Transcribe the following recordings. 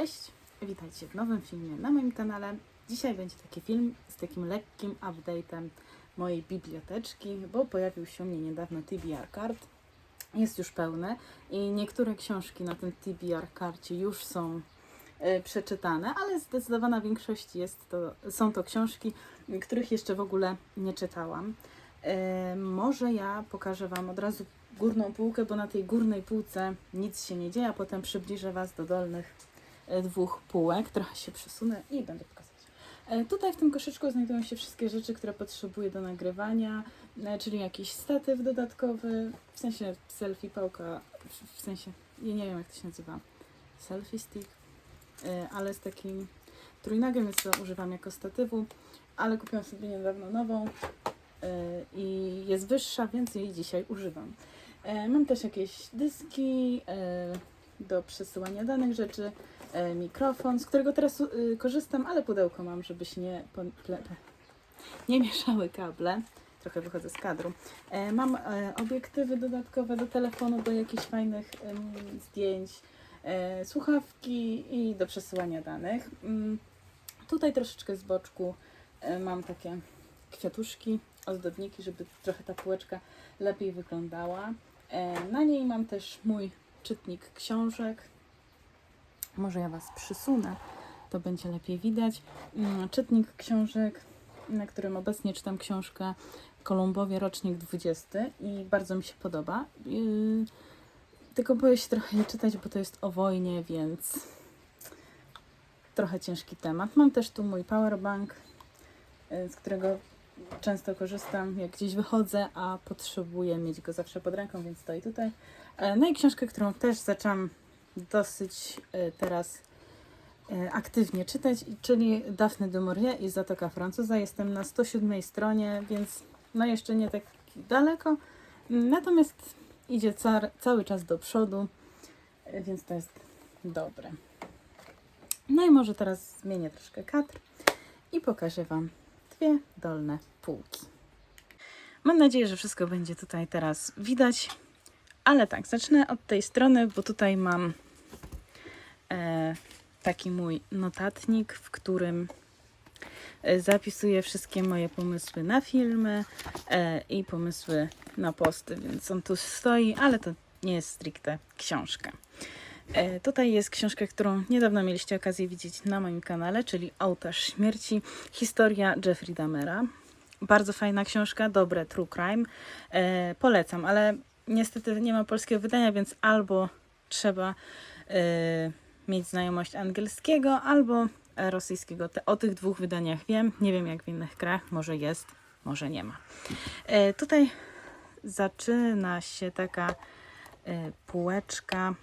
Cześć, witajcie w nowym filmie na moim kanale. Dzisiaj będzie taki film z takim lekkim update'em mojej biblioteczki, bo pojawił się u mnie niedawno TBR Card. Jest już pełny i niektóre książki na tym TBR karcie już są e, przeczytane, ale zdecydowana większość jest to, są to książki, których jeszcze w ogóle nie czytałam. E, może ja pokażę Wam od razu górną półkę, bo na tej górnej półce nic się nie dzieje, a potem przybliżę Was do dolnych dwóch półek. Trochę się przesunę i będę pokazywać. E, Tutaj w tym koszyczku znajdują się wszystkie rzeczy, które potrzebuję do nagrywania, e, czyli jakiś statyw dodatkowy, w sensie selfie pałka, w- sensie, ja nie wiem jak to się nazywa, selfie stick, e, ale z takim trójnogiem, więc to używam jako statywu, ale kupiłam sobie niedawno nową e, i jest wyższa, więc jej dzisiaj używam. E, Mam też jakieś dyski e, do przesyłania danych rzeczy, e, mikrofon, z którego teraz y, korzystam, ale pudełko mam, żeby się nie, nie mieszały kable. Trochę wychodzę z kadru. E, Mam e, obiektywy dodatkowe do telefonu, do jakichś fajnych zdjęć, e, słuchawki i do przesyłania danych. Mm, Tutaj troszeczkę z boczku e, mam takie kwiatuszki, ozdobniki, żeby trochę ta półeczka lepiej wyglądała. E, Na niej mam też mój czytnik książek. Może ja Was przysunę, to będzie lepiej widać. Mm, Czytnik książek, na którym obecnie czytam książkę Kolumbowie, rocznik 20 i bardzo mi się podoba. Yy, Tylko boję się trochę nie czytać, bo to jest o wojnie, więc trochę ciężki temat. Mam też tu mój powerbank, yy, z którego często korzystam, jak gdzieś wychodzę, a potrzebuję mieć go zawsze pod ręką, więc stoi tutaj. E, No i książkę, którą też zaczęłam dosyć e, teraz e, aktywnie czytać, czyli Daphne du Maurier i Zatoka Francuza. Jestem na 107 stronie, więc no jeszcze nie tak daleko, natomiast idzie ca cały czas do przodu, e, więc to jest dobre. No i może teraz zmienię troszkę kadr i pokażę Wam dwie dolne półki. Mam nadzieję, że wszystko będzie tutaj teraz widać. Ale tak, zacznę od tej strony, bo tutaj mam e, taki mój notatnik, w którym e, zapisuję wszystkie moje pomysły na filmy e, i pomysły na posty, więc on tu stoi, ale to nie jest stricte książka. Tutaj jest książka, którą niedawno mieliście okazję widzieć na moim kanale, czyli Ołtarz Śmierci, historia Jeffrey Dahmera. Bardzo fajna książka, dobre true crime. Polecam, ale niestety nie ma polskiego wydania, więc albo trzeba e, mieć znajomość angielskiego, albo rosyjskiego. Te, o tych dwóch wydaniach wiem. Nie wiem jak w innych krajach. Może jest, może nie ma. E, tutaj zaczyna się taka e, półeczka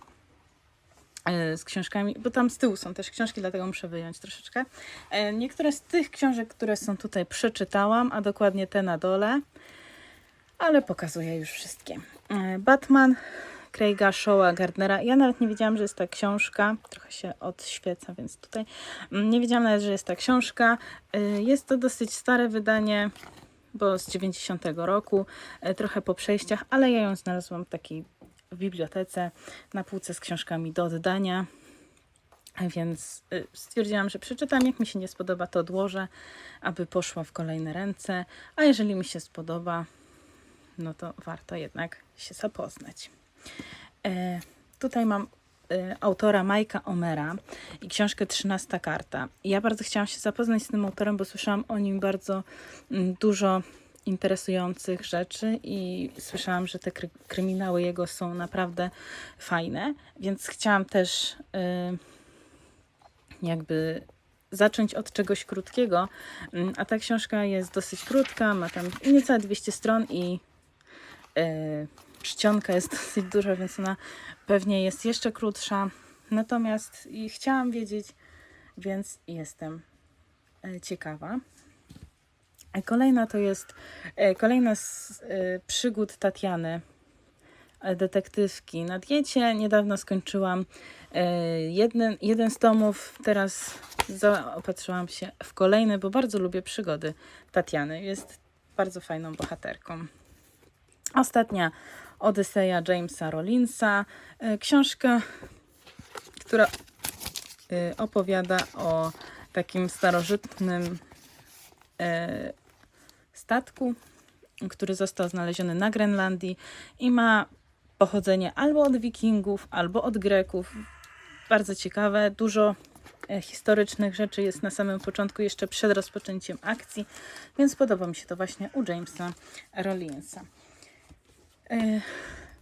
e, z książkami, bo tam z tyłu są też książki, dlatego muszę wyjąć troszeczkę. E, Niektóre z tych książek, które są tutaj, przeczytałam, a dokładnie te na dole, ale pokazuję już wszystkie. E, Batman Craiga Showa Gardnera. Ja nawet nie wiedziałam, że jest ta książka. Trochę się odświeca, więc tutaj mm, nie wiedziałam nawet, że jest ta książka. E, Jest to dosyć stare wydanie, bo z 90 roku, e, trochę po przejściach, ale ja ją znalazłam w takiej bibliotece na półce z książkami do oddania. Więc stwierdziłam, że przeczytam. Jak mi się nie spodoba, to odłożę, aby poszła w kolejne ręce. A jeżeli mi się spodoba, no to warto jednak się zapoznać. E, tutaj mam e, autora Majka Omera i książkę 13 karta. Ja bardzo chciałam się zapoznać z tym autorem, bo słyszałam o nim bardzo mm, dużo interesujących rzeczy i słyszałam, że te kry kryminały jego są naprawdę fajne, więc chciałam też y, jakby zacząć od czegoś krótkiego, Mm, a ta książka jest dosyć krótka, ma tam niecałe 200 stron i y, czcionka jest dosyć duża, więc ona pewnie jest jeszcze krótsza. Natomiast chciałam wiedzieć, więc jestem e, ciekawa. E, Kolejna to jest e, kolejna z przygód Tatiany, detektywki na diecie. Niedawno skończyłam jeden, jeden z tomów, teraz zaopatrzyłam się w kolejny, bo bardzo lubię przygody Tatiany. Jest bardzo fajną bohaterką. Ostatnia Odyseja Jamesa Rollinsa. E, Książka, która y, opowiada o takim starożytnym e, statku, który został znaleziony na Grenlandii i ma pochodzenie albo od Wikingów, albo od Greków. Bardzo ciekawe, dużo e, historycznych rzeczy jest na samym początku, jeszcze przed rozpoczęciem akcji, więc podoba mi się to właśnie u Jamesa Rollinsa. E,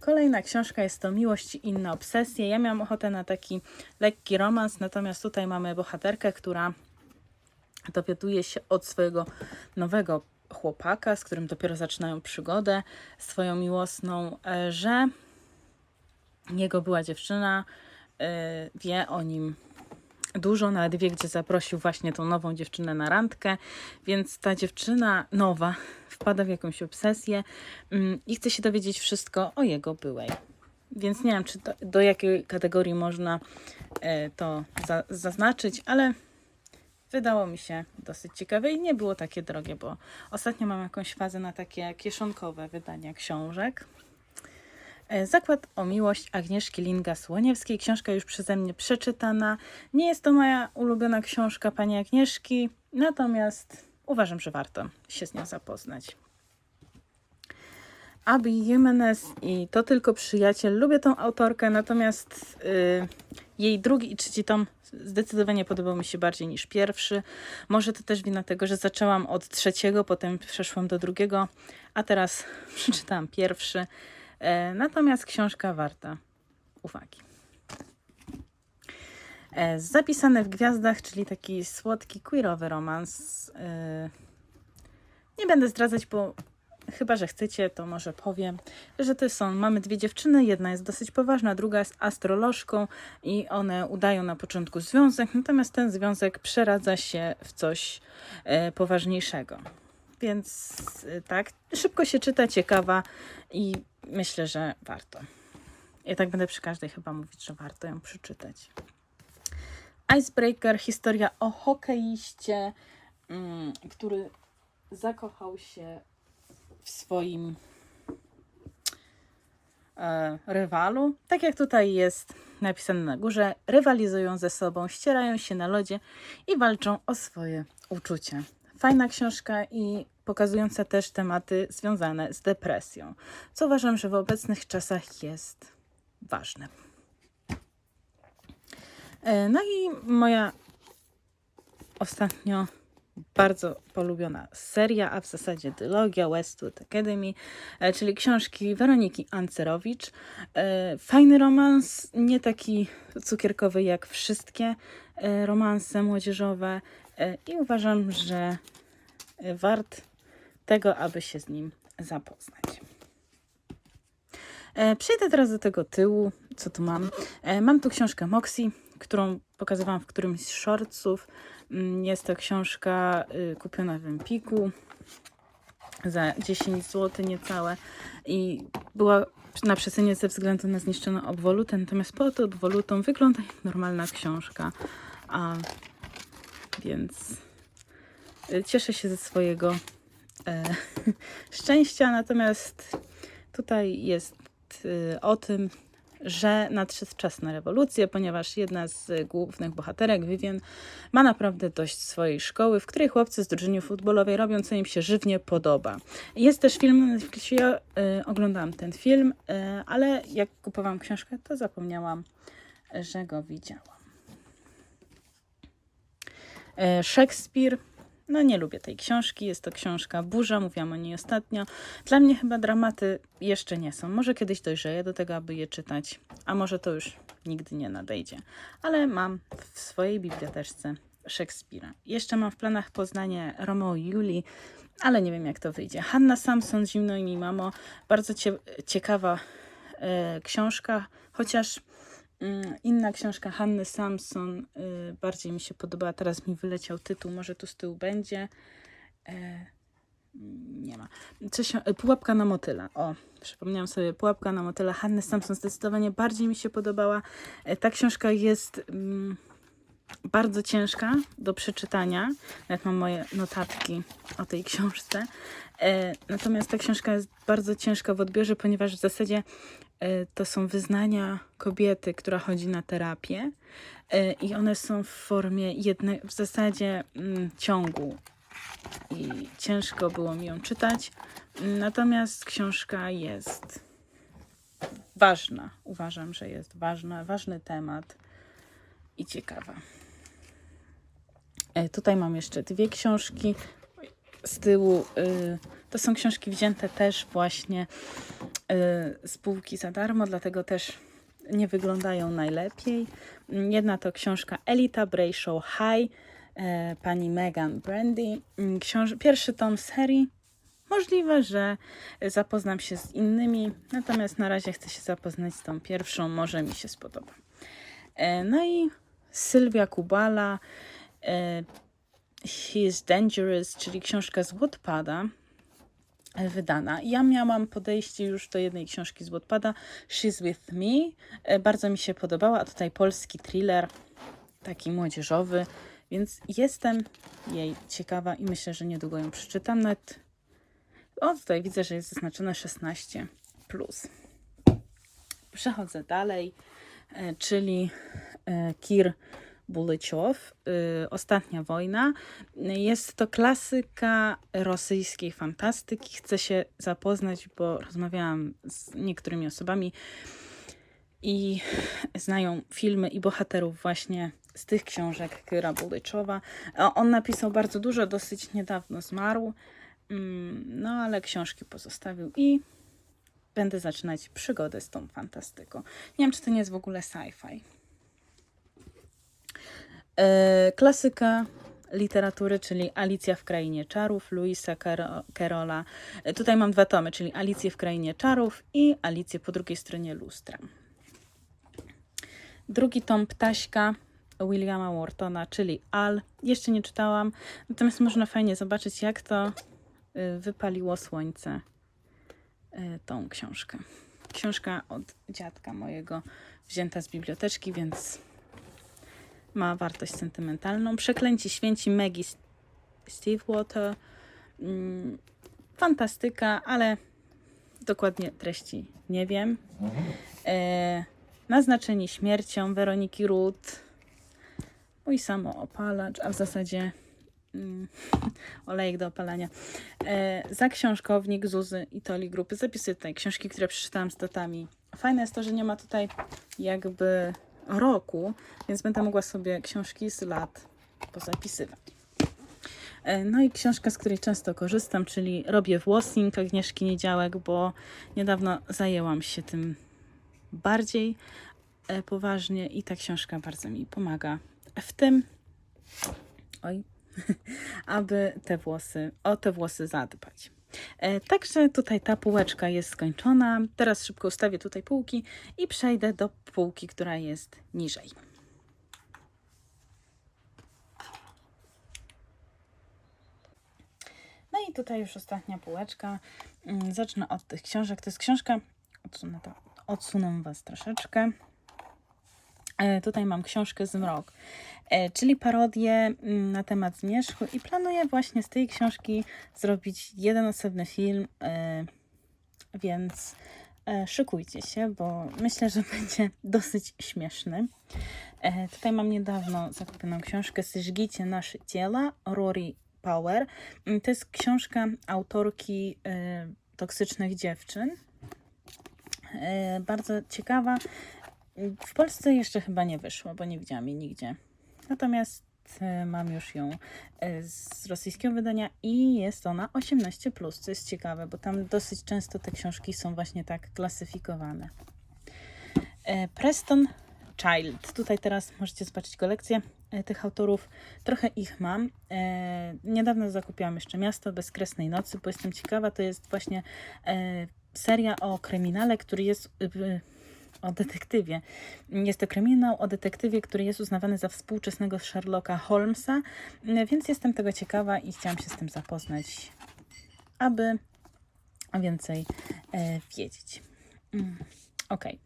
Kolejna książka jest to Miłość i inne obsesje. Ja miałam ochotę na taki lekki romans, natomiast tutaj mamy bohaterkę, która dowiaduje się od swojego nowego chłopaka, z którym dopiero zaczynają przygodę swoją miłosną, że jego była dziewczyna e, wie o nim dużo, nawet wie, gdzie zaprosił właśnie tą nową dziewczynę na randkę, więc ta dziewczyna nowa wpada w jakąś obsesję mm, i chce się dowiedzieć wszystko o jego byłej. Więc nie wiem, czy to, do jakiej kategorii można e, to za, zaznaczyć, ale wydało mi się dosyć ciekawe i nie było takie drogie, bo ostatnio mam jakąś fazę na takie kieszonkowe wydania książek. E, Zakład o miłość Agnieszki Linga-Słoniewskiej. Książka już przeze mnie przeczytana. Nie jest to moja ulubiona książka pani Agnieszki, natomiast uważam, że warto się z nią zapoznać. Abby Jimenez i To Tylko Przyjaciel. Lubię tą autorkę, natomiast y, jej drugi i trzeci tom zdecydowanie podobał mi się bardziej niż pierwszy. Może to też wina tego, że zaczęłam od trzeciego, potem przeszłam do drugiego, a teraz przeczytałam pierwszy. E, natomiast książka warta uwagi. E, Zapisane w gwiazdach, czyli taki słodki, queerowy romans. E, Nie będę zdradzać, bo chyba, że chcecie, to może powiem, że to są, mamy dwie dziewczyny, jedna jest dosyć poważna, druga jest astrolożką i one udają na początku związek, natomiast ten związek przeradza się w coś poważniejszego. Więc e, tak, szybko się czyta, ciekawa i myślę, że warto. Ja tak będę przy każdej chyba mówić, że warto ją przeczytać. Icebreaker, historia o hokeiście, mm, który zakochał się w swoim e, rywalu. Tak jak tutaj jest napisane na górze, rywalizują ze sobą, ścierają się na lodzie i walczą o swoje uczucia. Fajna książka i pokazująca też tematy związane z depresją, co uważam, że w obecnych czasach jest ważne. E, No i moja ostatnio bardzo polubiona seria, a w zasadzie dylogia Westwood Academy, e, czyli książki Weroniki Ancerowicz. E, Fajny romans, nie taki cukierkowy jak wszystkie romanse młodzieżowe i uważam, że e, wart tego, aby się z nim zapoznać. E, Przejdę teraz do tego tyłu, co tu mam. E, Mam tu książkę Moxie, którą pokazywałam w którymś z shortsów. Mm, Jest to książka y, kupiona w Empiku za 10 zł niecałe i była na przecenie ze względu na zniszczoną obwolutę, natomiast pod obwolutą wygląda jak normalna książka. A więc y, cieszę się ze swojego e, szczęścia, natomiast tutaj jest y, o tym, że nadszedł czas na rewolucję, ponieważ jedna z głównych bohaterek, Vivian, ma naprawdę dość swojej szkoły, w której chłopcy z drużyny futbolowej robią, co im się żywnie podoba. Jest też film na Netflixie, ja y, oglądałam ten film, y, ale jak kupowałam książkę, to zapomniałam, że go widziałam. E, Szekspir. No nie lubię tej książki, jest to książka Burza, mówiłam o niej ostatnio. Dla mnie chyba dramaty jeszcze nie są. Może kiedyś dojrzeję do tego, aby je czytać, a może to już nigdy nie nadejdzie. Ale mam w swojej biblioteczce Szekspira. Jeszcze mam w planach poznanie Romeo i Julii, ale nie wiem jak to wyjdzie. Hanna Samson, Zimno i mi mamo. Bardzo cie ciekawa e, książka, chociaż Inna książka Hanny Samson y, bardziej mi się podobała. Teraz mi wyleciał tytuł, może tu z tyłu będzie. E, nie ma. Coś, Pułapka na motyla. O, przypomniałam sobie. Pułapka na motyla Hanny Samson zdecydowanie bardziej mi się podobała. E, ta książka jest mm, bardzo ciężka do przeczytania. Nawet mam moje notatki o tej książce. E, natomiast ta książka jest bardzo ciężka w odbiorze, ponieważ w zasadzie to są wyznania kobiety, która chodzi na terapię e, i one są w formie jednej, w zasadzie mm, ciągu i ciężko było mi ją czytać. Natomiast książka jest ważna. Uważam, że jest ważna, ważny temat i ciekawa. E, Tutaj mam jeszcze dwie książki z tyłu. y, To są książki wzięte też właśnie y, z półki za darmo, dlatego też nie wyglądają najlepiej. Jedna to książka Elita Brayshaw High, e, pani Megan Brandy. Książ- pierwszy tom serii. Możliwe, że zapoznam się z innymi, natomiast na razie chcę się zapoznać z tą pierwszą, może mi się spodoba. E, No i Sylwia Kubala, He is Dangerous, czyli książka z Wattpada, wydana. Ja miałam podejście już do jednej książki z Wattpada, She's With Me. E, Bardzo mi się podobała, a tutaj polski thriller, taki młodzieżowy, więc jestem jej ciekawa i myślę, że niedługo ją przeczytam. Nawet o, tutaj widzę, że jest zaznaczone 16. Plus. Przechodzę dalej, e, czyli e, Kir Buliciow, y, Ostatnia wojna. Jest to klasyka rosyjskiej fantastyki. Chcę się zapoznać, bo rozmawiałam z niektórymi osobami i znają filmy i bohaterów właśnie z tych książek Kyra Buliczowa. A On napisał bardzo dużo, dosyć niedawno zmarł, Mm, no ale książki pozostawił i będę zaczynać przygodę z tą fantastyką. Nie wiem, czy to nie jest w ogóle sci-fi. E, klasyka literatury, czyli Alicja w Krainie Czarów, Louisa Caro- Carola. E, Tutaj mam dwa tomy, czyli Alicję w Krainie Czarów i Alicję po drugiej stronie lustra. Drugi tom Ptaśka Williama Whartona, czyli Al. Jeszcze nie czytałam, natomiast można fajnie zobaczyć, jak to y, wypaliło słońce y, tą książkę. Książka od dziadka mojego, wzięta z biblioteczki, więc ma wartość sentymentalną. Przeklęci święci Maggie S- Stevewater. Mm, fantastyka, ale dokładnie treści nie wiem. E, naznaczeni śmiercią Weroniki Ruth. Mój samoopalacz, a w zasadzie mm, olejek do opalania. E, za książkownik Zuzy i Toli Grupy. Zapisuję tutaj książki, które przeczytałam z datami. Fajne jest to, że nie ma tutaj jakby roku, więc będę mogła sobie książki z lat pozapisywać. E, No i książka, z której często korzystam, czyli Robię włosing Agnieszki Niedziałek, bo niedawno zajęłam się tym bardziej e, poważnie i ta książka bardzo mi pomaga w tym, oj, aby te włosy, o te włosy zadbać. E, Także tutaj ta półeczka jest skończona. Teraz szybko ustawię tutaj półki i przejdę do półki, która jest niżej. No i tutaj już ostatnia półeczka. Mm, Zacznę od tych książek. To jest książka, odsunę, to, odsunę Was troszeczkę. E, tutaj mam książkę Zmrok, e, czyli parodię mm, na temat zmierzchu i planuję właśnie z tej książki zrobić jeden osobny film, e, więc szykujcie się, bo myślę, że będzie dosyć śmieszny. Tutaj mam niedawno zakupioną książkę Syżgicie nasze ciała Rory Power. Mm, to jest książka autorki Toksycznych Dziewczyn. Bardzo ciekawa, w Polsce jeszcze chyba nie wyszła, bo nie widziałam jej nigdzie. Natomiast e, mam już ją e, z rosyjskiego wydania i jest ona 18, co jest ciekawe, bo tam dosyć często te książki są właśnie tak klasyfikowane. E, Preston Child. Tutaj teraz możecie zobaczyć kolekcję tych autorów. Trochę ich mam. Niedawno zakupiłam jeszcze Miasto Bezkresnej Nocy, bo jestem ciekawa. To jest właśnie seria o kryminale, który jest. E, o detektywie. Jest to kryminał o detektywie, który jest uznawany za współczesnego Sherlocka Holmesa, e, więc jestem tego ciekawa i chciałam się z tym zapoznać, aby więcej e, wiedzieć. Mm, Okej.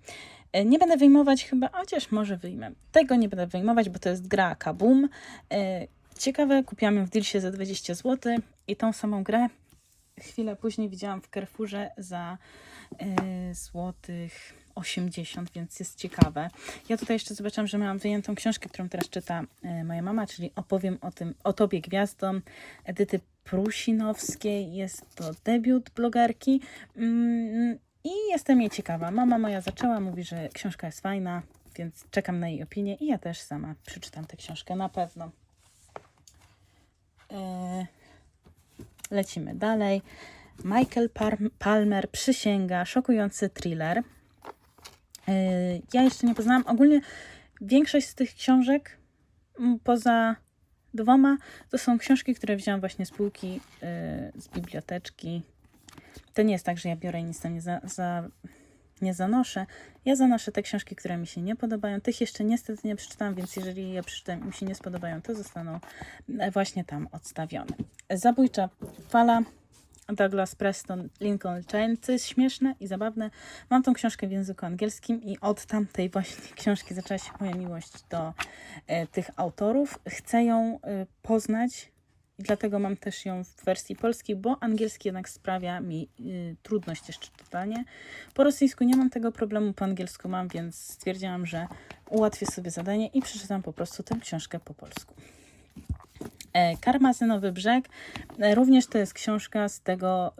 E, Nie będę wyjmować chyba, chociaż może wyjmę. Tego nie będę wyjmować, bo to jest gra Kaboom. E, Ciekawe, kupiłam ją w Dealsie za 20 zł i tą samą grę chwilę później widziałam w Carrefourze za y, złotych 80, więc jest ciekawe. Ja tutaj jeszcze zobaczyłam, że miałam wyjętą książkę, którą teraz czyta y, moja mama, czyli opowiem o tym, o Tobie Gwiazdą Edyty Prusinowskiej. Jest to debiut blogerki mm, i jestem jej ciekawa. Mama moja zaczęła, mówi, że książka jest fajna, więc czekam na jej opinię i ja też sama przeczytam tę książkę na pewno. E, Lecimy dalej. Michael Palmer przysięga, szokujący thriller. E, Ja jeszcze nie poznałam. Ogólnie większość z tych książek, poza dwoma, to są książki, które wzięłam właśnie z półki, e, z biblioteczki. To nie jest tak, że ja biorę i nic tam nie, za, za, nie zanoszę. Ja zanoszę te książki, które mi się nie podobają. Tych jeszcze niestety nie przeczytałam, więc jeżeli je przeczytam i mi się nie spodobają, to zostaną e, właśnie tam odstawione. Zabójcza fala Douglas Preston, Lincoln Chain, co jest śmieszne i zabawne. Mam tą książkę w języku angielskim i od tamtej właśnie książki zaczęła się moja miłość do e, tych autorów. Chcę ją e, poznać i dlatego mam też ją w wersji polskiej, bo angielski jednak sprawia mi y, trudność jeszcze czytanie. Po rosyjsku nie mam tego problemu, po angielsku mam, więc stwierdziłam, że ułatwię sobie zadanie i przeczytam po prostu tę książkę po polsku. E, Karmazynowy Brzeg. E, Również to jest książka z tego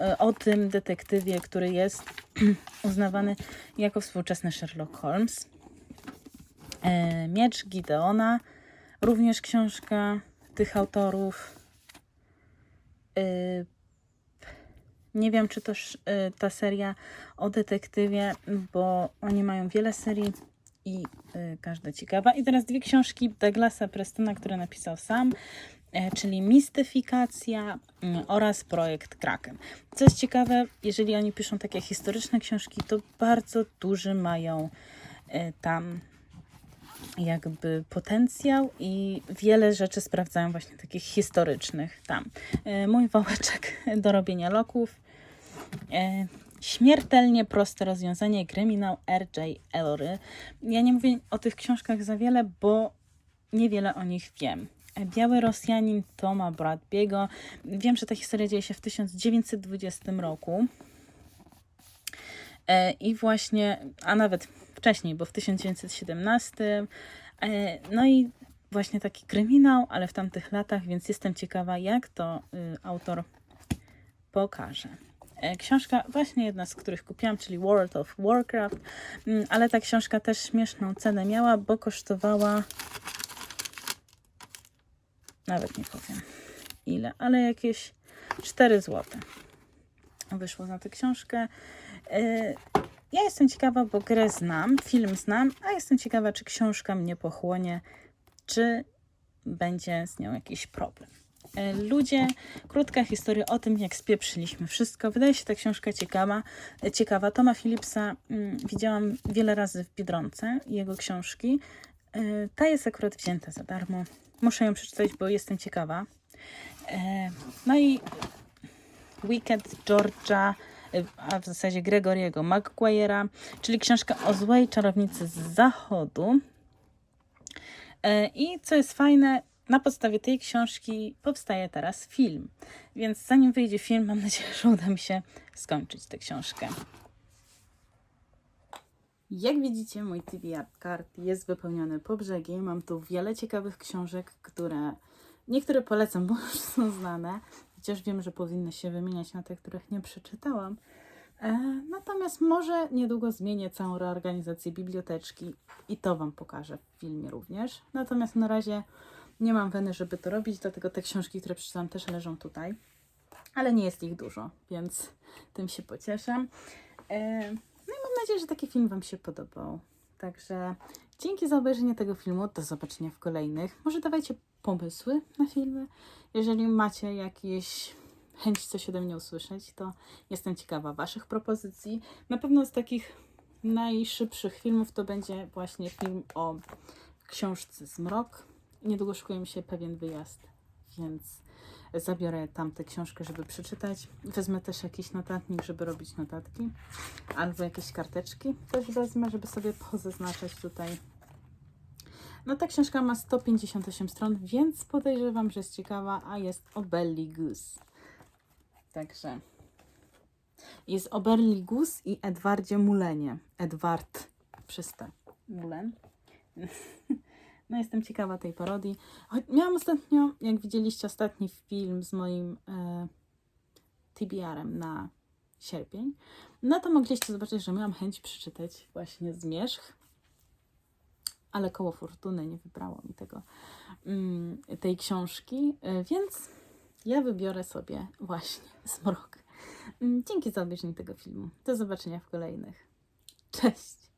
y, o tym detektywie, który jest uznawany jako współczesny Sherlock Holmes. E, Miecz Gideona. Również książka tych autorów. Nie wiem, czy y, ta seria o detektywie, bo oni mają wiele serii każda ciekawa. I teraz dwie książki Douglasa Prestona, które napisał sam, e, czyli Mistyfikacja mm, oraz Projekt Kraken. Co jest ciekawe, jeżeli oni piszą takie historyczne książki, to bardzo duży mają e, tam jakby potencjał i wiele rzeczy sprawdzają właśnie takich historycznych tam. E, Mój wałeczek do robienia loków. Śmiertelnie proste rozwiązanie kryminał R.J. Ellery. Ja nie mówię o tych książkach za wiele, bo niewiele o nich wiem. Biały Rosjanin Toma Bradbiego. Wiem, że ta historia dzieje się w 1920 roku. E, I właśnie, a nawet wcześniej, bo w 1917. E, No i właśnie taki kryminał, ale w tamtych latach, więc jestem ciekawa, jak to y, autor pokaże. E, Książka, właśnie jedna z których kupiłam, czyli World of Warcraft, Mm, ale ta książka też śmieszną cenę miała, bo kosztowała nawet nie powiem ile, ale jakieś 4 zł. Wyszło na tę książkę. E, Ja jestem ciekawa, bo grę znam, film znam, a jestem ciekawa, czy książka mnie pochłonie, czy będzie z nią jakiś problem. E, Ludzie, krótka historia o tym, jak spieprzyliśmy wszystko. Wydaje się ta książka ciekawa. e, ciekawa. Toma Phillipsa mm, widziałam wiele razy w Biedronce, jego książki. E, Ta jest akurat wzięta za darmo. Muszę ją przeczytać, bo jestem ciekawa. No i Wicked George'a, y, a w zasadzie Gregoriego Maguire'a, czyli książka o złej czarownicy z zachodu. I co jest fajne, na podstawie tej książki powstaje teraz film. Więc zanim wyjdzie film, mam nadzieję, że uda mi się skończyć tę książkę. Jak widzicie, mój TV Art Card jest wypełniony po brzegi. Mam tu wiele ciekawych książek, które niektóre polecam, bo już są znane. Chociaż wiem, że powinny się wymieniać na te, których nie przeczytałam. E, natomiast może niedługo zmienię całą reorganizację biblioteczki i to Wam pokażę w filmie również. Natomiast na razie nie mam weny, żeby to robić, dlatego te książki, które przeczytałam, też leżą tutaj. Ale nie jest ich dużo, więc tym się pocieszam. E, no i mam nadzieję, że taki film Wam się podobał. Także dzięki za obejrzenie tego filmu. Do zobaczenia w kolejnych. Może dawajcie pomysły na filmy. Jeżeli macie jakieś chęć coś ode mnie usłyszeć, to jestem ciekawa Waszych propozycji. Na pewno z takich najszybszych filmów to będzie właśnie film o książce Zmrok. Niedługo szykuje mi się pewien wyjazd, więc zabiorę tamtę książkę, żeby przeczytać. Wezmę też jakiś notatnik, żeby robić notatki, albo jakieś karteczki też wezmę, żeby sobie pozaznaczać tutaj. No ta książka ma 158 stron, więc podejrzewam, że jest ciekawa, a jest o Belly. Także jest o Berligus i Edwardzie Mulenie. Edward przysta Mulen. No jestem ciekawa tej parodii. Miałam ostatnio, jak widzieliście ostatni film z moim e, TBR-em na sierpień, no to mogliście zobaczyć, że miałam chęć przeczytać właśnie Zmierzch, ale koło fortuny nie wybrało mi tego, mm, tej książki, e, więc ja wybiorę sobie właśnie Zmrok. Mm, Dzięki za obejrzenie tego filmu. Do zobaczenia w kolejnych. Cześć!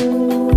Música